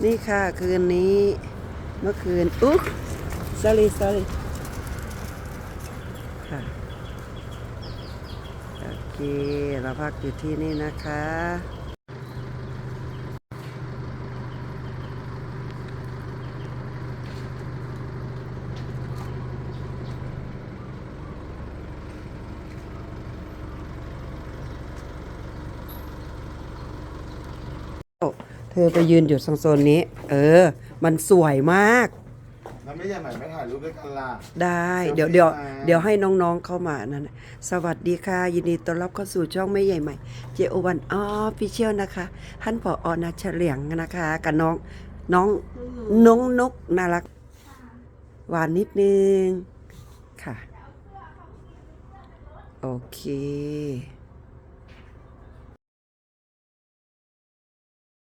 นี่ค่ะคืนนี้เมื่อคืนอุ๊บสลีสลีค่ะโอเค เราพักอยู่ที่นี่นะคะ เธอไปยืนอยู่ตรงโซนนี้ เออ มันสวยมาก แล้วไม่ใช่ใหม่ไม่ถ่ายรูปด้วยกันล่ะ ได้เซลฟี่เดี๋ยวเดี๋ยวมาเดี๋ยวให้น้องๆเข้ามานั่นน่ะสวัสดีค่ะ ยินดีต้อนรับเข้าสู่ช่องไม่ใหญ่ใหม่ เจโอวันออฟฟิเชียลนะคะท่านผออนาเฉลียงนะคะ กับน้องน้องน้องนกน่ารัก หวานนิดนึง ค่ะ โอเค